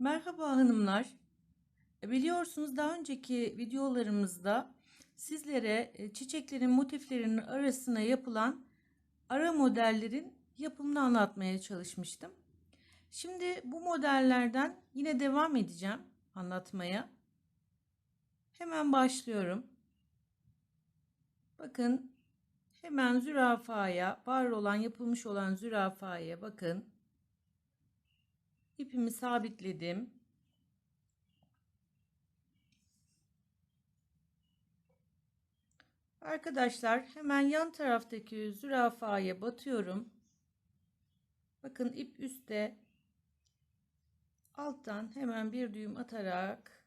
Merhaba hanımlar. E, Biliyorsunuz daha önceki videolarımızda sizlere e, çiçeklerin motiflerinin arasına yapılan ara modellerin yapımını anlatmaya çalışmıştım. Şimdi bu modellerden yine devam edeceğim anlatmaya. Hemen başlıyorum. Bakın hemen zürafaya, var olan yapılmış olan zürafaya bakın. İpimi sabitledim. Arkadaşlar hemen yan taraftaki zürafaya batıyorum. Bakın ip üstte alttan hemen bir düğüm atarak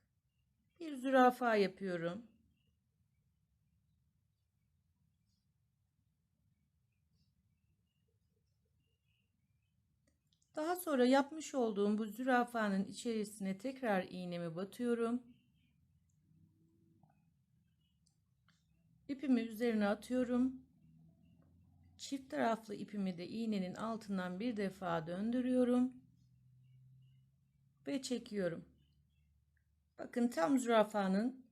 bir zürafa yapıyorum. Daha sonra yapmış olduğum bu zürafanın içerisine tekrar iğnemi batıyorum. İpimi üzerine atıyorum. Çift taraflı ipimi de iğnenin altından bir defa döndürüyorum. Ve çekiyorum. Bakın tam zürafanın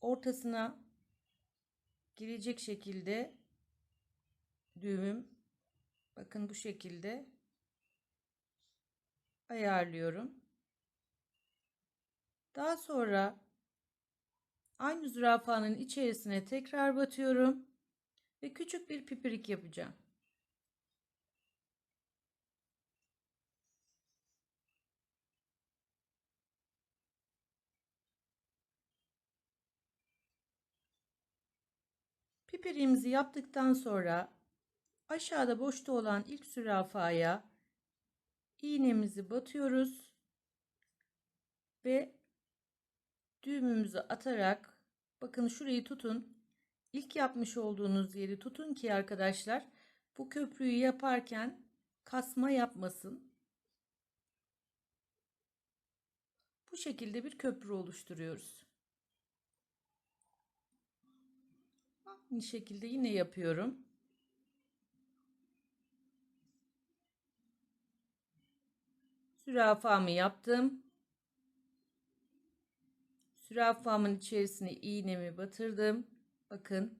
ortasına girecek şekilde düğümüm bakın bu şekilde ayarlıyorum. Daha sonra aynı zürafanın içerisine tekrar batıyorum ve küçük bir pipirik yapacağım. Pipiriğimizi yaptıktan sonra aşağıda boşta olan ilk zürafaya iğnemizi batıyoruz ve düğümümüzü atarak bakın şurayı tutun. İlk yapmış olduğunuz yeri tutun ki arkadaşlar bu köprüyü yaparken kasma yapmasın. Bu şekilde bir köprü oluşturuyoruz. Aynı şekilde yine yapıyorum. Zürafamı yaptım. Zürafamın içerisine iğnemi batırdım. Bakın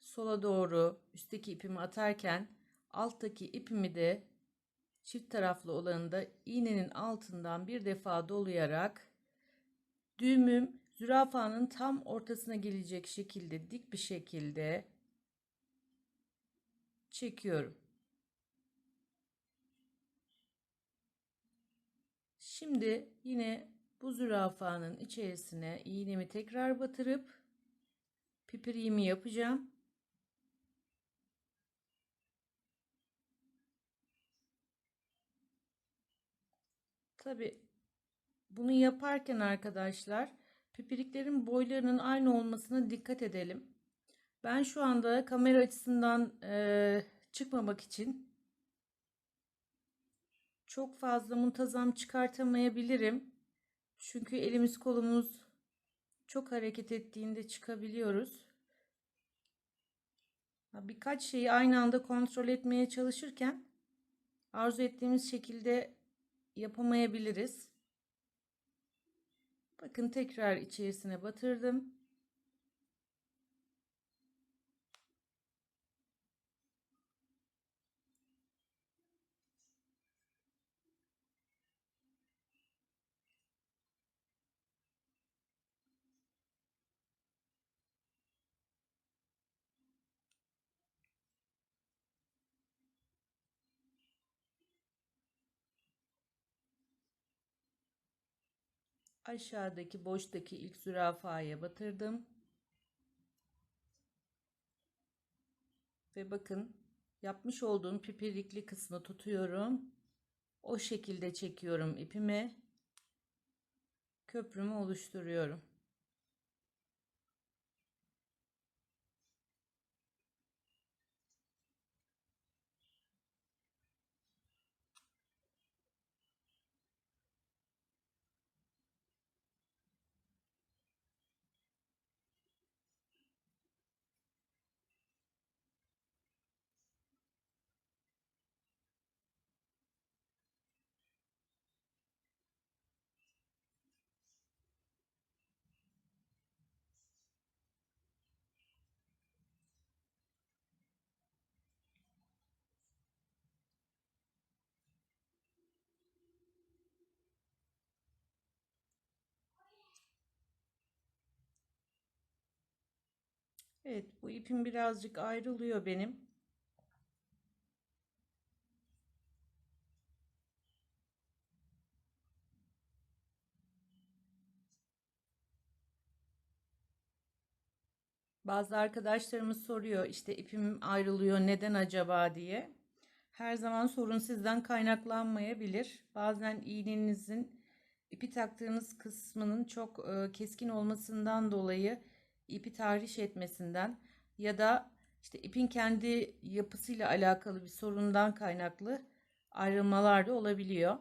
sola doğru üstteki ipimi atarken alttaki ipimi de çift taraflı olanında iğnenin altından bir defa dolayarak düğümüm zürafanın tam ortasına gelecek şekilde dik bir şekilde çekiyorum. Şimdi yine bu zürafanın içerisine iğnemi tekrar batırıp pipiriğimi yapacağım. Tabi bunu yaparken arkadaşlar pipiriklerin boylarının aynı olmasına dikkat edelim. Ben şu anda kamera açısından e, çıkmamak için çok fazla muntazam çıkartamayabilirim. Çünkü elimiz kolumuz çok hareket ettiğinde çıkabiliyoruz. Birkaç şeyi aynı anda kontrol etmeye çalışırken arzu ettiğimiz şekilde yapamayabiliriz. Bakın tekrar içerisine batırdım. Aşağıdaki boştaki ilk zürafaya batırdım. Ve bakın yapmış olduğum pipirikli kısmı tutuyorum. O şekilde çekiyorum ipimi. Köprümü oluşturuyorum. Evet bu ipim birazcık ayrılıyor benim. Bazı arkadaşlarımız soruyor işte ipim ayrılıyor neden acaba diye. Her zaman sorun sizden kaynaklanmayabilir. Bazen iğnenizin ipi taktığınız kısmının çok keskin olmasından dolayı ipi tahriş etmesinden ya da işte ipin kendi yapısıyla alakalı bir sorundan kaynaklı ayrılmalar da olabiliyor.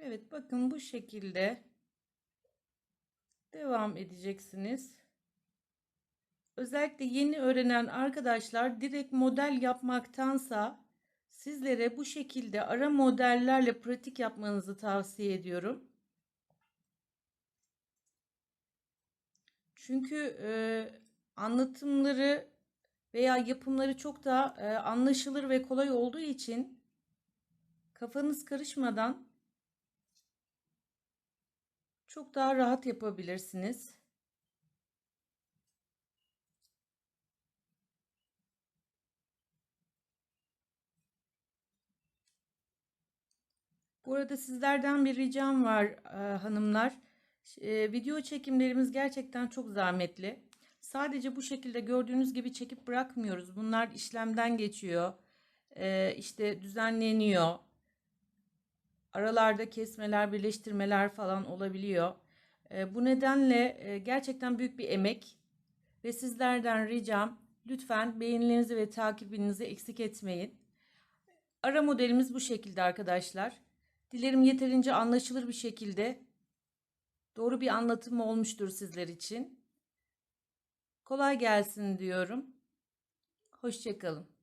Evet bakın bu şekilde devam edeceksiniz. Özellikle yeni öğrenen arkadaşlar direkt model yapmaktansa sizlere bu şekilde ara modellerle pratik yapmanızı tavsiye ediyorum. Çünkü e, anlatımları veya yapımları çok daha e, anlaşılır ve kolay olduğu için kafanız karışmadan çok daha rahat yapabilirsiniz. Bu arada sizlerden bir ricam var e, hanımlar. E, video çekimlerimiz gerçekten çok zahmetli. Sadece bu şekilde gördüğünüz gibi çekip bırakmıyoruz. Bunlar işlemden geçiyor. E, işte düzenleniyor. Aralarda kesmeler, birleştirmeler falan olabiliyor. E, bu nedenle e, gerçekten büyük bir emek ve sizlerden ricam lütfen beğenilerinizi ve takibinizi eksik etmeyin. Ara modelimiz bu şekilde arkadaşlar. Dilerim yeterince anlaşılır bir şekilde doğru bir anlatım olmuştur sizler için. Kolay gelsin diyorum. Hoşçakalın.